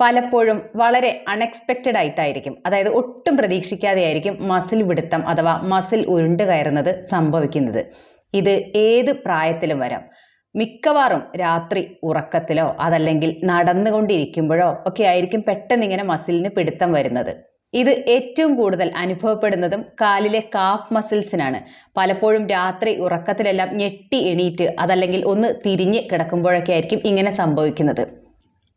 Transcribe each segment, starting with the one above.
പലപ്പോഴും വളരെ അൺഎക്സ്പെക്റ്റഡ് ആയിട്ടായിരിക്കും. അതായത് ഒട്ടും പ്രതീക്ഷിക്കാതെ ആയിരിക്കും മസിൽ പിടുത്തം അഥവാ മസിൽ ഉരുണ്ട് കയറുന്നത് സംഭവിക്കുന്നത്. ഇത് ഏത് പ്രായത്തിലും വരാം. മിക്കവാറും രാത്രി ഉറക്കത്തിലോ അതല്ലെങ്കിൽ നടന്നുകൊണ്ടിരിക്കുമ്പോഴോ ഒക്കെ ആയിരിക്കും പെട്ടെന്ന് ഇങ്ങനെ മസിലിന് പിടുത്തം വരുന്നത്. ഇത് ഏറ്റവും കൂടുതൽ അനുഭവപ്പെടുന്നതും കാലിലെ കാഫ് മസിൽസിനാണ് പലപ്പോഴും രാത്രി ഉറക്കത്തിലെല്ലാം ഞെട്ടി എണീറ്റ് അതല്ലെങ്കിൽ ഒന്ന് തിരിഞ്ഞ് കിടക്കുമ്പോഴൊക്കെ ആയിരിക്കും ഇങ്ങനെ സംഭവിക്കുന്നത്.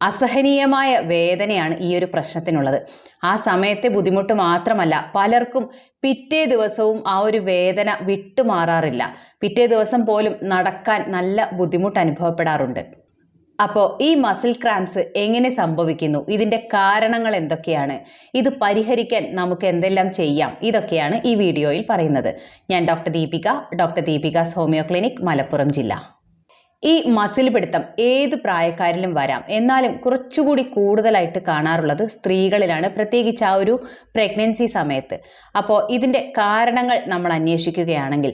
അസഹനീയമായ വേദനയാണ് ഈ ഒരു പ്രശ്നത്തിനുള്ളത്. ആ സമയത്തെ ബുദ്ധിമുട്ട് മാത്രമല്ല പലർക്കും പിറ്റേ ദിവസവും ആ ഒരു വേദന വിട്ടുമാറാറില്ല. പിറ്റേ ദിവസം പോലും നടക്കാൻ നല്ല ബുദ്ധിമുട്ട് അനുഭവപ്പെടാറുണ്ട്. അപ്പോൾ ഈ മസിൽ ക്രാംസ് എങ്ങനെ സംഭവിക്കുന്നു? ഇതിന്റെ കാരണങ്ങൾ എന്തൊക്കെയാണ്? ഇത് പരിഹരിക്കാൻ നമുക്ക് എന്തെല്ലാം ചെയ്യാം? ഇതൊക്കെയാണ് ഈ വീഡിയോയിൽ പറയുന്നത്. ഞാൻ doctor Deepika doctor Deepika's homeo clinic Malappuram ജില്ല. ഈ മസിൽ പിടുത്തം ഏത് പ്രായക്കാരിലും വരാം. എന്നാലും കുറച്ചുകൂടി കൂടുതലായിട്ട് കാണാറുള്ളത് സ്ത്രീകളിലാണ് പ്രത്യേകിച്ച് ആ ഒരു പ്രഗ്നൻസി സമയത്ത്. അപ്പോൾ ഇതിന്റെ കാരണങ്ങൾ നമ്മൾ അന്വേഷിക്കുകയാണെങ്കിൽ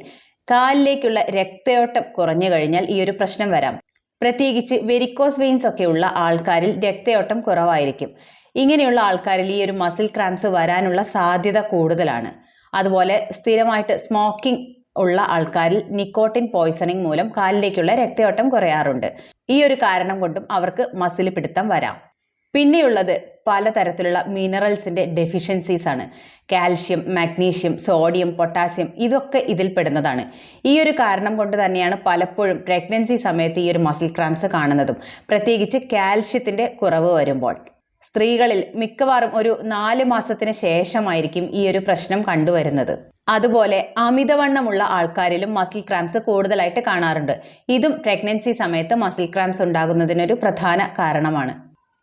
കാലിലേക്കുള്ള രക്തയോട്ടം കുറഞ്ഞു കഴിഞ്ഞാൽ ഈ ഒരു പ്രശ്നം വരാം. പ്രത്യേകിച്ച് വെരിക്കോസ് വെയിൻസ് ഒക്കെ ഉള്ള ആൾക്കാരിൽ രക്തയോട്ടം കുറവായിരിക്കും. ഇങ്ങനെയുള്ള ആൾക്കാരിൽ ഈ ഒരു മസിൽ ക്രാംസ് വരാനുള്ള സാധ്യത കൂടുതലാണ്. അതുപോലെ സ്ഥിരമായിട്ട് സ്മോക്കിംഗ് ഉള്ള ആൾക്കാരിൽ നിക്കോട്ടിൻ പോയ്സണിംഗ് മൂലം കാലിലേക്കുള്ള രക്തയോട്ടം കുറയാറുണ്ട്. ഈ ഒരു കാരണം കൊണ്ടും അവർക്ക് മസിൽ പിടുത്തം വരാം. പിന്നെയുള്ളത് പലതരത്തിലുള്ള മിനറൽസിന്റെ ഡെഫിഷ്യൻസീസ് ആണ്. കാൽഷ്യം മാഗ്നീഷ്യം സോഡിയം പൊട്ടാസ്യം ഇതൊക്കെ ഇതിൽ പെടുന്നതാണ്. ഈ ഒരു കാരണം കൊണ്ട് തന്നെയാണ് പലപ്പോഴും പ്രഗ്നൻസി സമയത്ത് ഈ ഒരു മസിൽ ക്രാംസ് കാണുന്നതും. പ്രത്യേകിച്ച് കാൽഷ്യത്തിന്റെ കുറവ് വരുമ്പോൾ. സ്ത്രീകളിൽ മിക്കവാറും ഒരു നാല് മാസത്തിന് ശേഷമായിരിക്കും ഈ ഒരു പ്രശ്നം കണ്ടുവരുന്നത്. അതുപോലെ അമിതവണ്ണമുള്ള ആൾക്കാരിലും മസിൽ ക്രാംസ് കൂടുതലായിട്ട് കാണാറുണ്ട്. ഇതും പ്രഗ്നൻസി സമയത്ത് മസിൽ ക്രാംസ് ഉണ്ടാകുന്നതിനൊരു പ്രധാന കാരണമാണ്.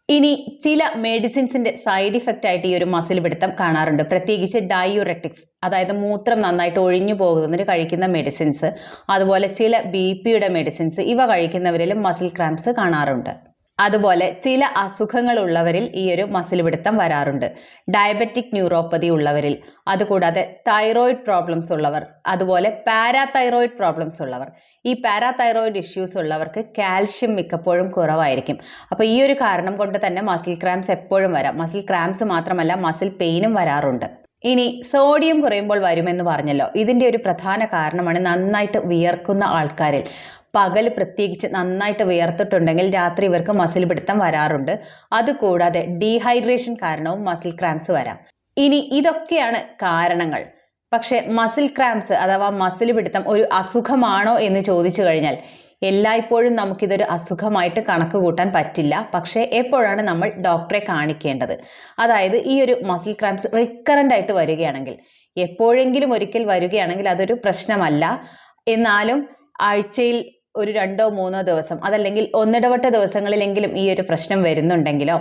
ഇനി ചില മെഡിസിൻസിന്റെ സൈഡ് ഇഫക്റ്റ് ആയിട്ട് ഈ ഒരു മസിൽ പിടുത്തം കാണാറുണ്ട്. പ്രത്യേകിച്ച് ഡയൂറെറ്റിക്സ് അതായത് മൂത്രം നന്നായിട്ട് ഒഴിഞ്ഞു പോകുന്നതിന് കഴിക്കുന്ന മെഡിസിൻസ് അതുപോലെ ചില ബി പിയുടെ മെഡിസിൻസ് ഇവ കഴിക്കുന്നവരിലും മസിൽ ക്രാംസ് കാണാറുണ്ട്. അതുപോലെ ചില അസുഖങ്ങളുള്ളവരിൽ ഈ ഒരു മസിൽ പിടുത്തം വരാറുണ്ട്. ഡയബറ്റിക് ന്യൂറോപ്പതി ഉള്ളവരിൽ അതുകൂടാതെ തൈറോയിഡ് പ്രോബ്ലംസ് ഉള്ളവർ അതുപോലെ പാരാതൈറോയിഡ് പ്രോബ്ലംസ് ഉള്ളവർ. ഈ പാരാതൈറോയിഡ് ഇഷ്യൂസ് ഉള്ളവർക്ക് കാൽഷ്യം മിക്കപ്പോഴും കുറവായിരിക്കും. അപ്പോൾ ഈ ഒരു കാരണം കൊണ്ട് തന്നെ മസിൽ ക്രാംസ് എപ്പോഴും വരാം. മസിൽ ക്രാംസ് മാത്രമല്ല മസിൽ പെയിനും വരാറുണ്ട്. ഇനി സോഡിയം കുറയുമ്പോൾ വരുമെന്ന് പറഞ്ഞല്ലോ. ഇതിന്റെ ഒരു പ്രധാന കാരണമാണ് നന്നായിട്ട് വിയർക്കുന്ന ആൾക്കാരിൽ. പകൽ പ്രത്യേകിച്ച് നന്നായിട്ട് വിയർത്തിട്ടുണ്ടെങ്കിൽ രാത്രി ഇവർക്ക് മസിൽ പിടുത്തം വരാറുണ്ട്. അതുകൂടാതെ ഡീഹൈഡ്രേഷൻ കാരണവും മസിൽ ക്രാംസ് വരാം. ഇനി ഇതൊക്കെയാണ് കാരണങ്ങൾ. പക്ഷേ മസിൽ ക്രാംസ് അഥവാ മസിൽ പിടുത്തം ഒരു അസുഖമാണോ എന്ന് ചോദിച്ചു കഴിഞ്ഞാൽ എല്ലായ്പ്പോഴും നമുക്കിതൊരു അസുഖമായിട്ട് കണക്ക് കൂട്ടാൻ പറ്റില്ല. പക്ഷേ എപ്പോഴാണ് നമ്മൾ ഡോക്ടറെ കാണിക്കേണ്ടത്? അതായത് ഈ ഒരു മസിൽ ക്രാംസ് റിക്കറന്റ് ആയിട്ട് വരികയാണെങ്കിൽ എപ്പോഴെങ്കിലും ഒരിക്കൽ വരികയാണെങ്കിൽ അതൊരു പ്രശ്നമല്ല. എന്നാലും ആഴ്ചയിൽ ഒരു രണ്ടോ മൂന്നോ ദിവസം അതല്ലെങ്കിൽ ഒന്നിടവട്ട ദിവസങ്ങളിലെങ്കിലും ഈ ഒരു പ്രശ്നം വരുന്നുണ്ടെങ്കിലോ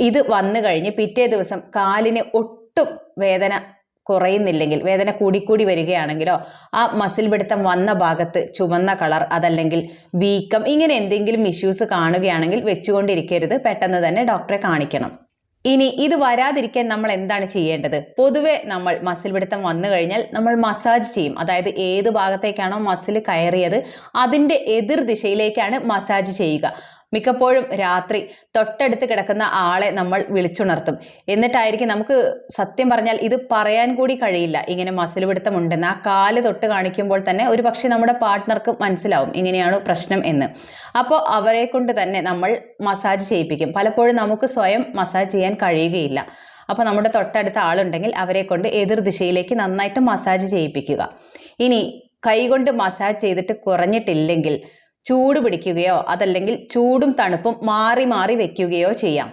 ഇത് വന്നു കഴിഞ്ഞ് പിറ്റേ ദിവസം കാലിന് ഒട്ടും വേദന കുറയുന്നില്ലെങ്കിൽ വേദന കൂടിക്കൂടി വരികയാണെങ്കിലോ ആ മസിൽ പിടുത്തം വന്ന ഭാഗത്ത് ചുവന്ന കളർ അതല്ലെങ്കിൽ വീക്കം ഇങ്ങനെ എന്തെങ്കിലും ഇഷ്യൂസ് കാണുകയാണെങ്കിൽ വെച്ചുകൊണ്ടിരിക്കരുത്. പെട്ടെന്ന് തന്നെ ഡോക്ടറെ കാണിക്കണം. ഇനി ഇത് വരാതിരിക്കാൻ നമ്മൾ എന്താണ് ചെയ്യേണ്ടത്? പൊതുവെ നമ്മൾ മസിൽ പിടുത്തം വന്നു കഴിഞ്ഞാൽ നമ്മൾ മസാജ് ചെയ്യും. അതായത് ഏത് ഭാഗത്തേക്കാണോ മസിൽ കയറിയത് അതിന്റെ എതിർ ദിശയിലേക്കാണ് മസാജ് ചെയ്യുക. മിക്കപ്പോഴും രാത്രി തൊട്ടടുത്ത് കിടക്കുന്ന ആളെ നമ്മൾ വിളിച്ചുണർത്തും. എന്നിട്ടായിരിക്കും നമുക്ക് സത്യം പറഞ്ഞാൽ ഇത് പറയാൻ കൂടി കഴിയില്ല. ഇങ്ങനെ മസിൽ പിടുത്തമുണ്ടെന്ന് ആ കാൽ തൊട്ട് കാണിക്കുമ്പോൾ തന്നെ ഒരു പക്ഷേ നമ്മുടെ പാർട്ട്ണർക്ക് മനസ്സിലാവും ഇങ്ങനെയാണ് പ്രശ്നം എന്ന്. അപ്പോൾ അവരെ കൊണ്ട് തന്നെ നമ്മൾ മസാജ് ചെയ്യിപ്പിക്കും. പലപ്പോഴും നമുക്ക് സ്വയം മസാജ് ചെയ്യാൻ കഴിയുകയില്ല. അപ്പോൾ നമ്മുടെ തൊട്ടടുത്ത ആളുണ്ടെങ്കിൽ അവരെ കൊണ്ട് എതിർ ദിശയിലേക്ക് നന്നായിട്ട് മസാജ് ചെയ്യിപ്പിക്കുക. ഇനി കൈകൊണ്ട് മസാജ് ചെയ്തിട്ട് കുറഞ്ഞിട്ടില്ലെങ്കിൽ ചൂട് പിടിക്കുകയോ അതല്ലെങ്കിൽ ചൂടും തണുപ്പും മാറി മാറി വെക്കുകയോ ചെയ്യാം.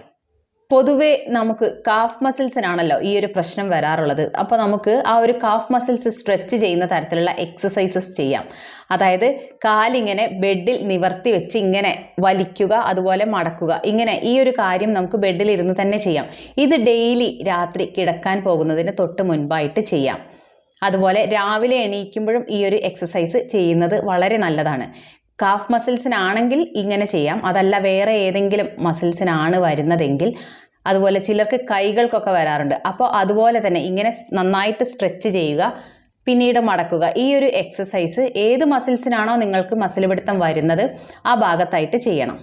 പൊതുവെ നമുക്ക് കാഫ് മസിൽസിനാണല്ലോ ഈ ഒരു പ്രശ്നം വരാറുള്ളത്. അപ്പോൾ നമുക്ക് ആ ഒരു കാഫ് മസിൽസ് സ്ട്രെച്ച് ചെയ്യുന്ന തരത്തിലുള്ള എക്സസൈസസ് ചെയ്യാം. അതായത് കാലിങ്ങനെ ബെഡിൽ നിവർത്തി വെച്ച് ഇങ്ങനെ വലിക്കുക അതുപോലെ മടക്കുക. ഇങ്ങനെ ഈ ഒരു കാര്യം നമുക്ക് ബെഡിൽ ഇരുന്ന് തന്നെ ചെയ്യാം. ഇത് ഡെയിലി രാത്രി കിടക്കാൻ പോകുന്നതിന് തൊട്ട് മുൻപായിട്ട് ചെയ്യാം. അതുപോലെ രാവിലെ എണീക്കുമ്പോഴും ഈ ഒരു എക്സസൈസ് ചെയ്യുന്നത് വളരെ നല്ലതാണ്. കാഫ് മസിൽസിനാണെങ്കിൽ ഇങ്ങനെ ചെയ്യാം. അതല്ല വേറെ ഏതെങ്കിലും മസിൽസിനാണ് വരുന്നതെങ്കിൽ അതുപോലെ ചിലർക്ക് കൈകൾക്കൊക്കെ വരാറുണ്ട്. അപ്പോൾ അതുപോലെ തന്നെ ഇങ്ങനെ നന്നായിട്ട് സ്ട്രെച്ച് ചെയ്യുക പിന്നീട് മടക്കുക. ഈ ഒരു എക്സസൈസ് ഏത് മസിൽസിനാണോ നിങ്ങൾക്ക് മസിൽ പിടുത്തം വരുന്നത് ആ ഭാഗത്തായിട്ട് ചെയ്യണം.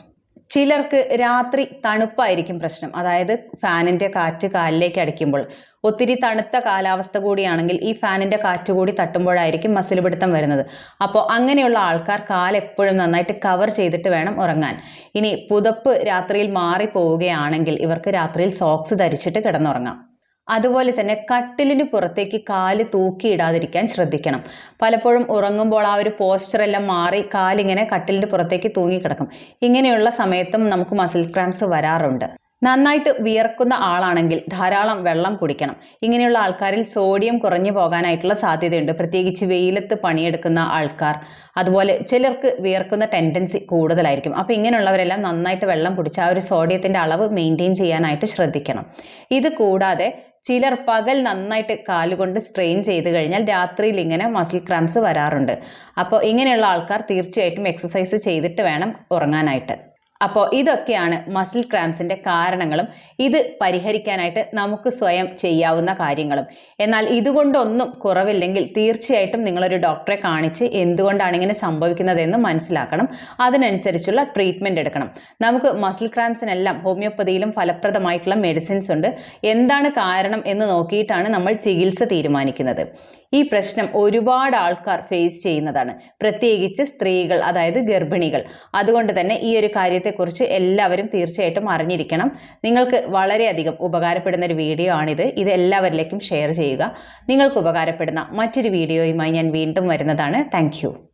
ചിലർക്ക് രാത്രി തണുപ്പായിരിക്കും പ്രശ്നം. അതായത് ഫാനിന്റെ കാറ്റ് കാലിലേക്ക് അടിക്കുമ്പോൾ. ഒത്തിരി തണുത്ത കാലാവസ്ഥ കൂടിയാണെങ്കിൽ ഈ ഫാനിന്റെ കാറ്റ് കൂടി തട്ടുമ്പോഴായിരിക്കും മസിൽ പിടുത്തം വരുന്നത്. അപ്പോൾ അങ്ങനെയുള്ള ആൾക്കാർ കാലെപ്പോഴും നന്നായിട്ട് കവർ ചെയ്തിട്ട് വേണം ഉറങ്ങാൻ. ഇനി പുതപ്പ് രാത്രിയിൽ മാറി പോവുകയാണെങ്കിൽ ഇവർക്ക് രാത്രിയിൽ സോക്സ് ധരിച്ചിട്ട് കിടന്നുറങ്ങാം. അതുപോലെ തന്നെ കട്ടിലിന് പുറത്തേക്ക് കാൽ തൂക്കിയിടാതിരിക്കാൻ ശ്രദ്ധിക്കണം. പലപ്പോഴും ഉറങ്ങുമ്പോൾ ആ ഒരു പോസ്റ്ററെല്ലാം മാറി കാലിങ്ങനെ കട്ടിലിന് പുറത്തേക്ക് തൂങ്ങിക്കിടക്കും. ഇങ്ങനെയുള്ള സമയത്തും നമുക്ക് മസിൽ ക്രാംസ് വരാറുണ്ട്. നന്നായിട്ട് വിയർക്കുന്ന ആളാണെങ്കിൽ ധാരാളം വെള്ളം കുടിക്കണം. ഇങ്ങനെയുള്ള ആൾക്കാരിൽ സോഡിയം കുറഞ്ഞു പോകാനായിട്ടുള്ള സാധ്യതയുണ്ട്. പ്രത്യേകിച്ച് വെയിലത്ത് പണിയെടുക്കുന്ന ആൾക്കാർ. അതുപോലെ ചിലർക്ക് വിയർക്കുന്ന ടെൻഡൻസി കൂടുതലായിരിക്കും. അപ്പോൾ ഇങ്ങനെയുള്ളവരെല്ലാം നന്നായിട്ട് വെള്ളം കുടിച്ച് ആ ഒരു സോഡിയത്തിന്റെ അളവ് മെയിന്റെയിൻ ചെയ്യാനായിട്ട് ശ്രദ്ധിക്കണം. ഇത് കൂടാതെ ചിലർ പകൽ നന്നായിട്ട് കാലുകൊണ്ട് സ്ട്രെയിൻ ചെയ്ത് കഴിഞ്ഞാൽ രാത്രിയിൽ ഇങ്ങനെ മസിൽ ക്രാംസ് വരാറുണ്ട്. അപ്പോൾ ഇങ്ങനെയുള്ള ആൾക്കാർ തീർച്ചയായിട്ടും എക്സസൈസ് ചെയ്തിട്ട് വേണം ഉറങ്ങാനായിട്ട്. അപ്പോൾ ഇതൊക്കെയാണ് മസിൽ ക്രാംസിന്റെ കാരണങ്ങളും. ഇത് പരിഹരിക്കാനായിട്ട് നമുക്ക് സ്വയം ചെയ്യാവുന്ന കാര്യങ്ങളും. എന്നാൽ ഇതുകൊണ്ടൊന്നും കുറവില്ലെങ്കിൽ തീർച്ചയായിട്ടും നിങ്ങളൊരു ഡോക്ടറെ കാണിച്ച് എന്തുകൊണ്ടാണ് ഇങ്ങനെ സംഭവിക്കുന്നതെന്ന് മനസ്സിലാക്കണം. അതിനനുസരിച്ചുള്ള ട്രീറ്റ്മെന്റ് എടുക്കണം. നമുക്ക് മസിൽ ക്രാംസിനെല്ലാം ഹോമിയോപ്പതിയിലും ഫലപ്രദമായിട്ടുള്ള മെഡിസിൻസ് ഉണ്ട്. എന്താണ് കാരണം എന്ന് നോക്കിയിട്ടാണ് നമ്മൾ ചികിത്സ തീരുമാനിക്കുന്നത്. ഈ പ്രശ്നം ഒരുപാട് ആൾക്കാർ ഫേസ് ചെയ്യുന്നതാണ്. പ്രത്യേകിച്ച് സ്ത്രീകൾ അതായത് ഗർഭിണികൾ. അതുകൊണ്ട് തന്നെ ഈ ഒരു കാര്യത്തെക്കുറിച്ച് എല്ലാവരും തീർച്ചയായിട്ടും അറിഞ്ഞിരിക്കണം. നിങ്ങൾക്ക് വളരെയധികം ഉപകാരപ്പെടുന്ന ഒരു വീഡിയോ ആണിത്. ഇത് എല്ലാവരിലേക്കും ഷെയർ ചെയ്യുക. നിങ്ങൾക്ക് ഉപകാരപ്പെടുന്ന മറ്റൊരു വീഡിയോയുമായി ഞാൻ വീണ്ടും വരുന്നതാണ്. താങ്ക്